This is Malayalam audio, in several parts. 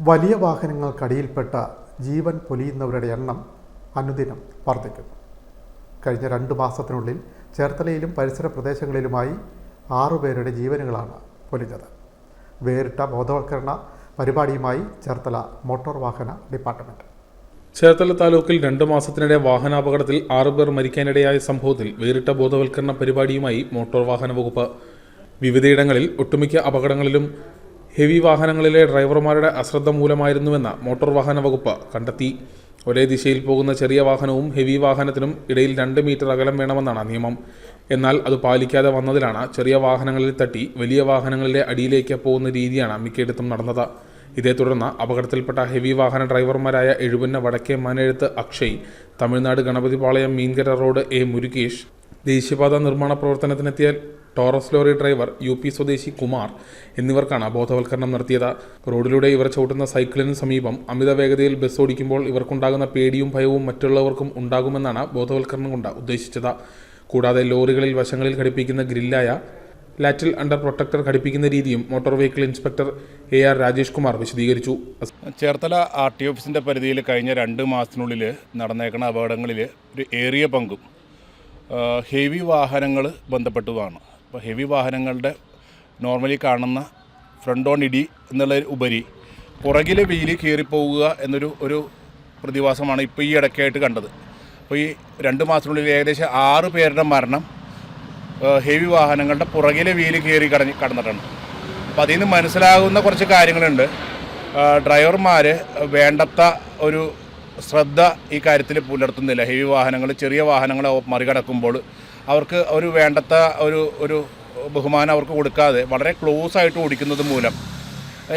വലിയ വാഹനങ്ങൾക്കടിയിൽപ്പെട്ട ജീവൻ പൊലിയുന്നവരുടെ എണ്ണം അനുദിനം വർദ്ധിക്കുന്നു. കഴിഞ്ഞ രണ്ട് മാസത്തിനുള്ളിൽ ചേർത്തലയിലും പരിസര പ്രദേശങ്ങളിലുമായി ആറുപേരുടെ ജീവനുകളാണ് പൊലിഞ്ഞത്. വേറിട്ട ബോധവൽക്കരണ പരിപാടിയുമായി ചേർത്തല മോട്ടോർ വാഹന ഡിപ്പാർട്ട്മെന്റ് ചേർത്തല താലൂക്കിൽ രണ്ടു മാസത്തിനിടെ വാഹനാപകടത്തിൽ ആറുപേർ മരിക്കാനിടയായ സംഭവത്തിൽ വേറിട്ട ബോധവൽക്കരണ പരിപാടിയുമായി മോട്ടോർ വാഹന വകുപ്പ്. വിവിധയിടങ്ങളിൽ ഒട്ടുമിക്ക അപകടങ്ങളിലും ഹെവി വാഹനങ്ങളിലെ ഡ്രൈവർമാരുടെ അശ്രദ്ധ മൂലമായിരുന്നുവെന്ന് മോട്ടോർ വാഹന വകുപ്പ് കണ്ടെത്തി. ഒരേ ദിശയിൽ പോകുന്ന ചെറിയ വാഹനവും ഹെവി വാഹനത്തിനും ഇടയിൽ രണ്ട് മീറ്റർ അകലം വേണമെന്നാണ് നിയമം. എന്നാൽ അത് പാലിക്കാതെ വന്നതിലാണ് ചെറിയ വാഹനങ്ങളിൽ തട്ടി വലിയ വാഹനങ്ങളിലെ അടിയിലേക്ക് പോകുന്ന രീതിയാണ് മിക്കയിടത്തും നടന്നത്. ഇതേ തുടർന്ന് അപകടത്തിൽപ്പെട്ട ഹെവി വാഹന ഡ്രൈവർമാരായ എഴുപന്ന വടക്കേ മാനെഴുത്ത് അക്ഷയ് തമിഴ്നാട് ഗണപതിപാളയം മീൻകര റോഡ് എ മുരുകേഷ് ദേശീയപാത നിർമ്മാണ പ്രവർത്തനത്തിനെത്തിയ Taurus lorry driver U P സ്വദേശി കുമാർ എന്നിവർക്കാണ് ബോധവൽക്കരണം നടത്തിയത്. റോഡിലൂടെ ഇവർ ചവിട്ടുന്ന സൈക്കിളിന് സമീപം അമിത വേഗതയിൽ ബസ് ഓടിക്കുമ്പോൾ ഇവർക്കുണ്ടാകുന്ന പേടിയും ഭയവും മറ്റുള്ളവർക്കും ഉണ്ടാകുമെന്നാണ് ബോധവൽക്കരണം കൊണ്ട് ഉദ്ദേശിച്ചത്. കൂടാതെ ലോറികളിൽ വശങ്ങളിൽ ഘടിപ്പിക്കുന്ന ഗ്രില്ലായ ലാറ്റിൽ അണ്ടർ പ്രൊട്ടക്ടർ ഘടിപ്പിക്കുന്ന രീതിയും motor vehicle inspector A R Rajesh Kumar വിശദീകരിച്ചു. ചേർത്തല ആർ ടി ഓഫീസിന്റെ പരിധിയിൽ കഴിഞ്ഞ രണ്ട് മാസത്തിനുള്ളിൽ നടന്നേക്കുന്ന അപകടങ്ങളിൽ ഒരു ഏറിയ പങ്കും ഹെവി വാഹനങ്ങൾ ബന്ധപ്പെട്ടതാണ്. അപ്പോൾ ഹെവി വാഹനങ്ങളുടെ നോർമലി കാണുന്ന ഫ്രണ്ട് ഓൺ ഇടി എന്നുള്ള ഉപരി പുറകിലെ വീൽ കീറിപ്പോവുക എന്നൊരു ഒരു പ്രതിഭാസമാണ് ഇപ്പോൾ ഈ ഇടയ്ക്കായിട്ട് കണ്ടത്. അപ്പോൾ ഈ രണ്ട് മാസത്തിനുള്ളിൽ ഏകദേശം ആറ് പേരുടെ മരണം ഹെവി വാഹനങ്ങളുടെ പുറകിലെ വീൽ കയറി കടഞ്ഞ് കടന്നിട്ടുണ്ട് അപ്പോൾ അതിൽ നിന്ന് മനസ്സിലാകുന്ന കുറച്ച് കാര്യങ്ങളുണ്ട്. ഡ്രൈവർമാർ വേണ്ടത്ത ഒരു ശ്രദ്ധ ഈ കാര്യത്തിൽ പുലർത്തുന്നില്ല. ഹെവി വാഹനങ്ങൾ ചെറിയ വാഹനങ്ങൾ മറികടക്കുമ്പോൾ അവർക്ക് ഒരു വേണ്ടത്ത ഒരു ഒരു ബഹുമാനം അവർക്ക് കൊടുക്കാതെ വളരെ ക്ലോസ് ആയിട്ട് ഓടിക്കുന്നത് മൂലം.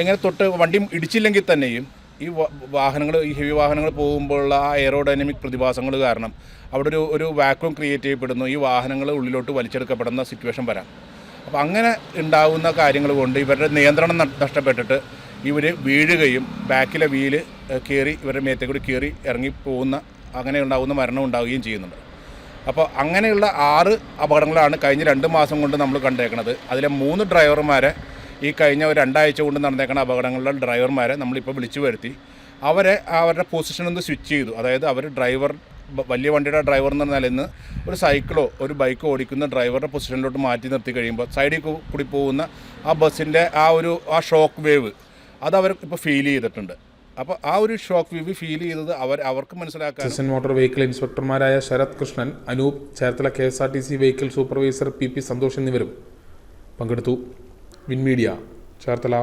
ഇങ്ങനെ തൊട്ട് വണ്ടി ഇടിച്ചില്ലെങ്കിൽ തന്നെയും ഈ വാഹനങ്ങൾ ഈ ഹെവി വാഹനങ്ങൾ പോകുമ്പോഴുള്ള ആ എയറോഡൈനമിക് പ്രതിഭാസങ്ങൾ കാരണം അവിടെ ഒരു ഒരു വാക്വം ക്രിയേറ്റ് ചെയ്യപ്പെടുന്നു. ഈ വാഹനങ്ങൾ ഉള്ളിലോട്ട് വലിച്ചെടുക്കപ്പെടുന്ന സിറ്റുവേഷൻ വരാം. അപ്പോൾ അങ്ങനെ ഉണ്ടാകുന്ന കാര്യങ്ങൾ കൊണ്ട് ഇവരുടെ നിയന്ത്രണം നഷ്ടപ്പെട്ടിട്ട് ഇവർ വീഴുകയും ബാക്കിലെ വീൽ കയറി ഇവരുടെ മേത്തെ കൂടി കയറി ഇറങ്ങി പോകുന്ന അങ്ങനെ ഉണ്ടാകുന്ന മരണം ഉണ്ടാവുകയും ചെയ്യുന്നുണ്ട്. അപ്പോൾ അങ്ങനെയുള്ള ആറ് അപകടങ്ങളാണ് കഴിഞ്ഞ രണ്ട് മാസം കൊണ്ട് നമ്മൾ കണ്ടേക്കുന്നത് അതിലെ മൂന്ന് ഡ്രൈവർമാരെ ഈ കഴിഞ്ഞ ഒരു രണ്ടാഴ്ച കൊണ്ട് നടന്നേക്കുന്ന അപകടങ്ങളിലെ ഡ്രൈവർമാരെ നമ്മളിപ്പോൾ വിളിച്ചു വരുത്തി. അവരെ അവരുടെ പൊസിഷനിൽ നിന്ന് സ്വിച്ച് ചെയ്തു. അതായത് അവർ ഡ്രൈവർ വലിയ വണ്ടിയുടെ ഡ്രൈവർ എന്ന നിലയിൽ നിന്ന് ഒരു സൈക്കിളോ ഒരു ബൈക്കോ ഓടിക്കുന്ന ഡ്രൈവറുടെ പൊസിഷനിലോട്ട് മാറ്റി നിർത്തി കഴിയുമ്പോൾ സൈഡിൽ കൂടി പോകുന്ന ആ ബസ്സിന്റെ ആ ഒരു ആ ഷോക്ക് വേവ് അത് അവർ ഇപ്പോൾ ഫീൽ ചെയ്തിട്ടുണ്ട്. അപ്പോൾ ആ ഒരു ഷോക്ക് വേവ് ഫീൽ ചെയ്തത് അവർ അവർക്ക് മനസ്സിലാക്കാൻ assistant motor vehicle ഇൻസ്പെക്ടർമാരായ Sarath Krishnan Anoop Cherthala K S R T C vehicle supervisor P P Santhosh എന്നിവരും പങ്കെടുത്തു. Win media Cherthala.